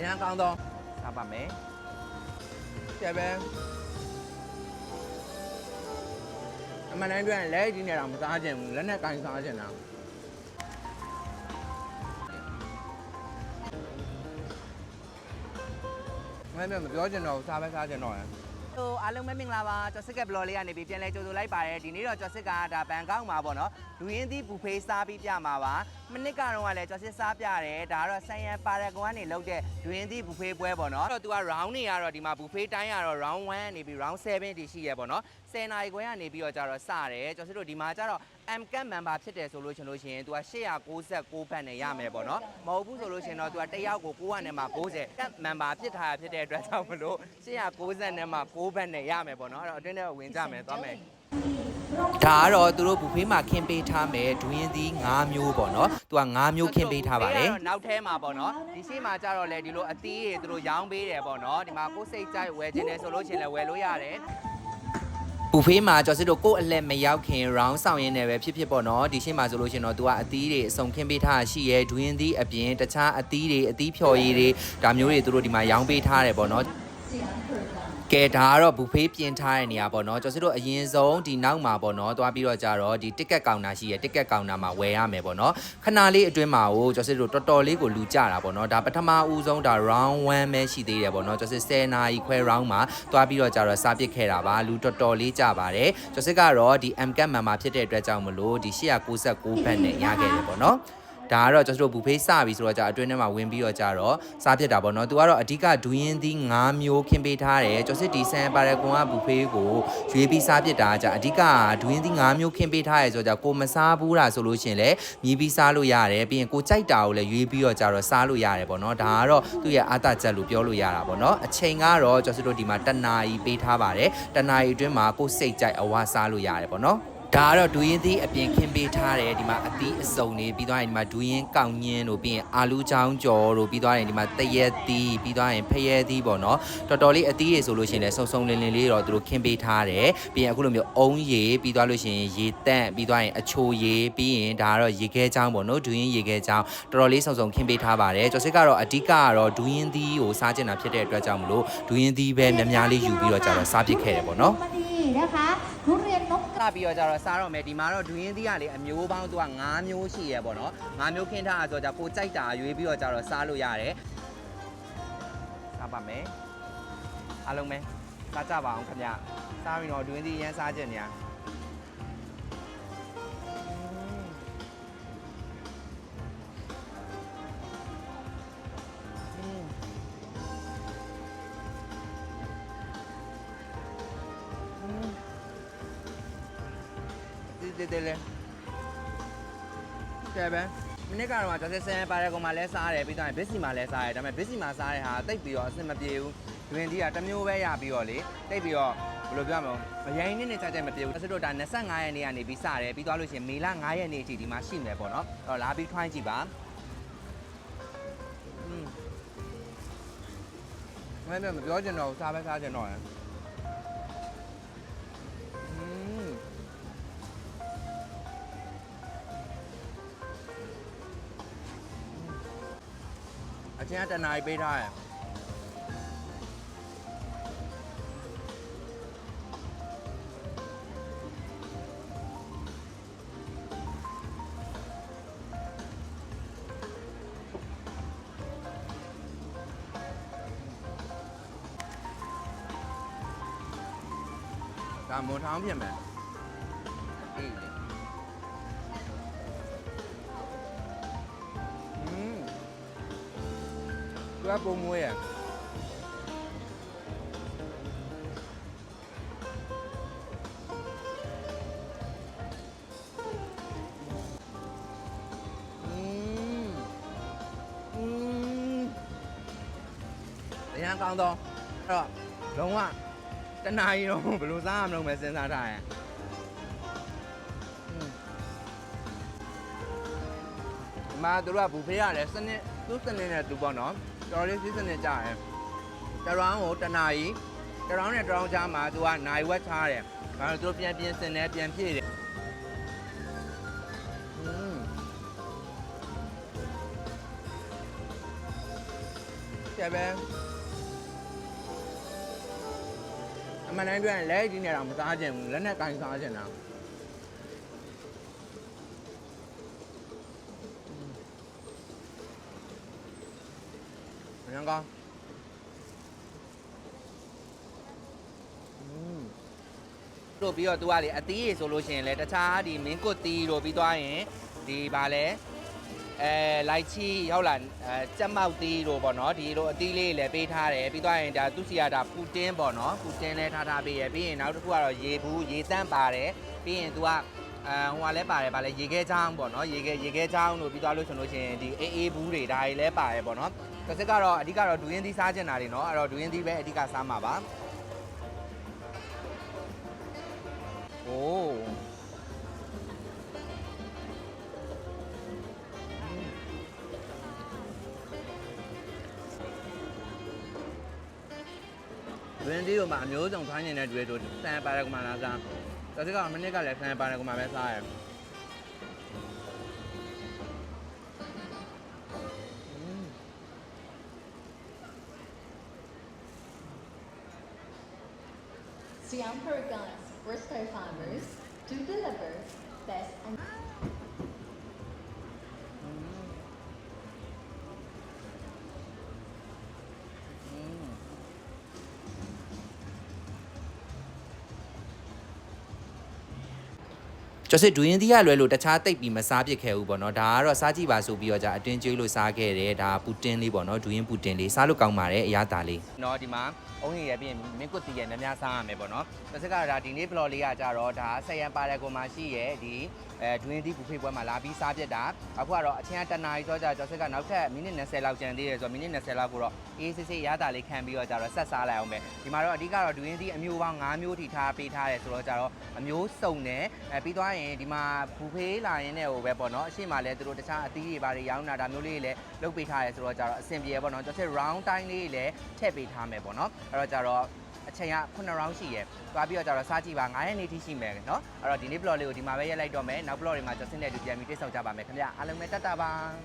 အရင်ကောင်းတော့စားပါမယ်ကျက်ပဲအမှန်တိုင်းပြောရင်လက်ကြီးနဲ့တော့မစားချင်ဘူးလက်နဲ့ကင်စားချင်တာမင်းမပြောချင်တော့ဘူးစားပဲစားချင်တော့ရယ် ဟိုအားလုံးပဲမင်္ဂလာပါကျော်စစ်ကဘလော်လေးကနေပြီးပြန်လဲကြိုဆိုလိုက်ပါတယ်ဒီနေ့တော့ကျော်စစ်ကဒါဘန်ကောက်မှာပေါ့နော်လူရင်းသီးဘူဖေးစားပြီးပြမှာပါမနစ်ကတော့ကလည်းကျော်စစ်စားပြတယ်ဒါကတော့ဆန်ရန်ပါရဂွန်ကနေလုပ်တဲ့လူရင်းသီးဘူဖေးပွဲပေါ့နော်အဲ့တော့သူက round နေရတော့ဒီမှာဘူဖေးတိုင်းကတော့ round 1နေပြီး round 7တိရှိရပေါ့နော်10နာရီခွဲကနေပြီးတော့ကြတော့စတယ်ကျော်စစ်တို့ဒီမှာကြတော့ M cap member ဖြစ်တယ်ဆိုလို့ရှင်လို့ရှိရင် तू က896ဘတ်နဲ့ရမယ်ပေါ့နော်မဟုတ်ဘူးဆိုလို့ရှင်တော့ तू ကတစ်ယောက်ကို900နဲ့မှ90 cap member ဖြစ်ထားဖြစ်တဲ့အတွက်ကြောင့်မလို့890နဲ့မှ9ဘတ်နဲ့ရမယ်ပေါ့နော်အဲ့တော့အတွင်းထဲဝင်ကြမယ်သွားမယ်ဒါကတော့သူတို့ဘူဖေးမှာခင်းပေးထားမယ်ဒွင်းသီး5မျိုးပေါ့နော်သူက5မျိုးခင်းပေးထားပါတယ်နောက်ထဲမှာပေါ့နော်ဒီရှိမှာကြတော့လေဒီလိုအသီးတွေသူတို့ရောင်းပေးတယ်ပေါ့နော်ဒီမှာကိုယ်စိတ်ကြိုက်ဝယ်ခြင်းတယ်ဆိုလို့ရှင်လည်းဝယ်လို့ရတယ် ဘူဖေးမှာကျော်စစ်တို့ကိုယ့်အလက်မရောက်ခင် round ဆောင်ရင်းနဲ့ပဲဖြစ်ဖြစ်ပေါ့နော်ဒီရှင်းမှာဆိုလို့ရှရင်တော့ तू ကအသီးတွေအစုံခင်းပေးထားတာရှိရဲဒွင်းသီးအပြင်တခြားအသီးတွေအသီးဖြော်ရည်တွေဒါမျိုးတွေသူတို့ဒီမှာရောင်းပေးထားတယ်ပေါ့နော် ကဲဒါကတော့ဘူဖေးပြင်ထားတဲ့နေရာပေါ့နော်ကျော်စစ်တို့အရင်ဆုံးဒီနောက်မှာပေါ့နော်သွားပြီးတော့ကြတော့ဒီ ticket counter ရှိရဲ ticket counter မှာဝယ်ရမယ်ပေါ့နော်ခဏလေးအတွင်းမှာဟိုကျော်စစ်တို့တော်တော်လေးကိုလူကြတာပေါ့နော်ဒါပထမဦးဆုံးဒါ round 1ပဲရှိသေးတယ်ပေါ့နော်ကျော်စစ်10နာရီခွဲ round မှာသွားပြီးတော့ကြတော့စားပစ်ခဲ့တာပါလူတော်တော်လေးကြပါတယ်ကျော်စစ်ကတော့ဒီ MCAT member ဖြစ်တဲ့အတွက်ကြောင့်မလို့ဒီ896ဘတ်နဲ့ရခဲ့တယ်ပေါ့နော် ဒါကတော့ကျွန်တော်တို့ဘူဖေးစပြီဆိုတော့ကြာအတွင်းထဲမှာဝင်ပြီးတော့ကြာတော့စားဖြစ်တာပေါ့နော်။ तू ကတော့အဓိကဒူးရင်သီး5မျိုးခင်းပေးထားတယ်။ကျော်စစ်ဒီဆန်ပါရကွန်ကဘူဖေးကိုရွေးပြီးစားဖြစ်တာကြာအဓိကဒူးရင်သီး5မျိုးခင်းပေးထားရဲဆိုတော့ကြာကိုမစားဘူးလားဆိုလို့ရှရင်လေမြည်ပြီးစားလို့ရတယ်။ပြီးရင်ကိုကြိုက်တာကိုလည်းရွေးပြီးတော့ကြာတော့စားလို့ရတယ်ပေါ့နော်။ဒါကတော့သူ့ရဲ့အာသာချက်လို့ပြောလို့ရတာပေါ့နော်။အချိန်ကတော့ကျော်စစ်တို့ဒီမှာတနာရီပေးထားပါတယ်။တနာရီအတွင်းမှာကိုစိတ်ကြိုက်အဝါစားလို့ရတယ်ပေါ့နော်။ ဒါကတော့ဒူရင်သီးအပြင်ခင်းပေးထားတယ်ဒီမှာအသီးအစုံတွေပြီးသွားရင်ဒီမှာဒူရင်ကောက်ညင်းတို့ပြီးရင်အာလူးချောင်းကြော်တို့ပြီးသွားရင်ဒီမှာတရက်သီးပြီးသွားရင်ဖရဲသီးပေါ့နော်တော်တော်လေးအသီးတွေဆိုလို့ရှိရင်လည်းစုံစုံလင်လင်လေးတော့သူတို့ခင်းပေးထားတယ်ပြီးရင်အခုလိုမျိုးအုံးရည်ပြီးသွားလို့ရှိရင်ရေတန့်ပြီးသွားရင်အချိုရည်ပြီးရင်ဒါကတော့ရေခဲချောင်းပေါ့နော်ဒူရင်ရေခဲချောင်းတော်တော်လေးစုံစုံခင်းပေးထားပါတယ်ကျော်စစ်ကတော့အဓိကကတော့ဒူရင်သီးကိုစားကျင်တာဖြစ်တဲ့အတွက်ကြောင့်မလို့ဒူရင်သီးပဲများများလေးယူပြီးတော့ကြာတော့စားပစ်ခဲ့တယ်ပေါ့နော်มณี นะคะทุเรียนนก စပြီးတော့ကြတော့စားတော့မယ်ဒီမှာတော့ဒူရင်းသီးကလေအမျိုးပေါင်းသူက9မျိုးရှိရပေါ့နော်9မျိုးခင်းထားတာဆိုတော့ကိုကြိုက်တာရွေးပြီးတော့ကြတော့စားလို့ရတယ်စားပါမယ်အားလုံးပဲစားကြပါအောင်ခင်ဗျစားပြီးတော့ဒူရင်းသီးရမ်းစားကြနေရ ဒီဒီဒီလေကျက်ပဲမနေ့ကတော့ကျွန်တော်ဆန်ပါရကောင်မှာလဲစားတယ်ပြီးတော့ဘစ်စီမှာလဲစားတယ်ဒါပေမဲ့ဘစ်စီမှာစားတဲ့ဟာတိတ်ပြီးတော့အဆင်မပြေဘူးဒွင်ဒီကတစ်မျိုးပဲရပြီးတော့လေတိတ်ပြီးတော့ဘယ်လိုပြောမလဲမရိုင်းနေနေကြကြမပြေဘူးအဲ့ဆိုတော့ဒါ25ရက်နေ့ကနေပြီးစားတယ်ပြီးသွားလို့ရှိရင်မေလ9ရက်နေ့အထိဒီမှာရှိမယ်ပေါ့နော်အဲ့တော့လာပြီးထွိုင်းကြည့်ပါอืมမင်းမပြောချင်တော့ဘူးစားပဲစားချင်တော့ရယ် အချင်းကတနားပေးထားရယ်ဒါမွန်ထောင်းဖြစ်မယ် sklepą moje. Thế ăn con to Rồi. Đúng không ạ? Chân này đâu Phải luôn ra đâu mà xem ra trải à. Ừ. Mà tôi là buffet à đấy, sân này, tôi sân này là tôi bảo nó. တို့ကဘူဖေးရတယ်စနစ်သူ့စနစ်နဲ့သူပေါ့နော်တော်လေးစီးစနစ်ကြတယ်တရောင်းကိုတနားရီတရောင်းနဲ့တရောင်းချားမှာသူကနိုင်ဝက်ချားတယ်ဒါတော့သူတို့ပြန်ပြင်စင်တယ်ပြန်ဖြည့်တယ်อืมကျကျပဲအမှန်တိုင်းပြောရင်လက်ကြီးနေတော့မစားချင်ဘူးလက်နဲ့ကင်စားချင်တာ ဘယ်ကောอืมတို့ပြီးတော့သူကလေအသီးရေဆိုလို့ရှိရင်လေတခြားဒီမင်းကွတ်တီးတို့ပြီးသွားရင်ဒီဗာလဲအဲလိုက်ချီရောက်လာအဲကြက်မောက်တီးတို့ပေါ့နော်ဒီလိုအသီးလေးလည်းပေးထားတယ်ပြီးသွားရင်ဒါသူစီရတာပူတင်းပေါ့နော်ပူတင်းလည်းထားထားပေးရပြီးရင်နောက်တစ်ခုကတော့ရေဘူးရေတန့်ပါတယ်ပြီးရင်သူကအဲဟိုကလည်းပါတယ်ဗာလဲရေခဲချောင်းပေါ့နော်ရေခဲရေခဲချောင်းတို့ပြီးသွားလို့ဆိုလို့ရှိရင်ဒီအေးအေးဘူးတွေဒါတွေလည်းပါတယ်ပေါ့နော် တစ်စက်ကတော့အဓိကတော့ဒူရင်သီးစားချင်တာတွေနော်အဲ့တော့ဒူရင်သီးပဲအဓိကစားမှာပါ โอ้嗯 တွင်ဒီတို့မှာအမျိုးစုံထားနေတဲ့တွေတို့စံပါရကမာလာစားဒါစကမနစ်ကလည်းစံပါရကမာပဲစားရယ် Siam Paragon's Bristol farmers to deliver. Best. and ကျော်စစ်ဒူရင်သီးရလွယ်လို့တခြားတိတ်ပြီးမစားပြစ်ခဲ့ဘူးပေါ့နော်ဒါကတော့စားကြည့်ပါဆိုပြီးတော့じゃအတွင်းကျွေးလို့စားခဲ့တယ်ဒါပူတင်လေးပေါ့နော်ဒူရင်ပူတင်လေးစားလို့ကောင်းပါတယ်အရသာလေးနော်ဒီမှာအုံးရည်ရပြီးရင်မင်းကွတ်တီရများများစားရမယ်ပေါ့နော်တစ်စက်ကဒါဒီနေ့ vlog လေးကကြတော့ဒါဆက်ရန်ပါရကိုမှရှိရဲ့ဒီအဲဒူရင်သီးဘူဖေးပွဲမှာလာပြီးစားပြစ်တာအခုကတော့အချင်းကတနာရီဆိုကြကျော်စစ်ကနောက်ထပ်မိနစ်20လောက်ကျန်သေးတယ်ဆိုတော့မိနစ်20လောက်ကိုတော့အေးစစ်စစ်ရတာလေးခံပြီးတော့ကြတော့ဆက်စားလိုက်အောင်ပဲဒီမှာတော့အဓိကတော့ဒူရင်သီးအမျိုးပေါင်း9မျိုးထိထားပေးထားတယ်ဆိုတော့ကြတော့အမျိုးစုံတယ်အဲပြီးသွားရင်ဒီမှာဘူဖေးလာရင်လည်းဟိုပဲပေါ့နော်အရှိမလဲသူတို့တခြားအသီးတွေဘာတွေရောင်းတာဒါမျိုးလေးတွေလည်းလုပ်ပေးထားတယ်ဆိုတော့ကြတော့အဆင်ပြေပေါ့နော်ကျော်စစ် round တိုင်းလေးတွေလည်းထည့်ပေးထားမယ်ပေါ့နော်အဲ့တော့ကြတော့အချိန်က9 round ရှိရယ်။သွားပြီးတော့ကြတော့စားကြည့်ပါ9ရက်နေ့ထိရှိမယ်နော်။အဲ့တော့ဒီနေ့ vlog လေးကိုဒီမှာပဲရက်လိုက်တော့မယ်။နောက် vlog တွေမှာကျွန်တော်ဆင်းတဲ့လူပြန်ပြီးတိတ်ဆောက်ကြပါမယ်ခင်ဗျာ။အားလုံးပဲတတ်တာပါ။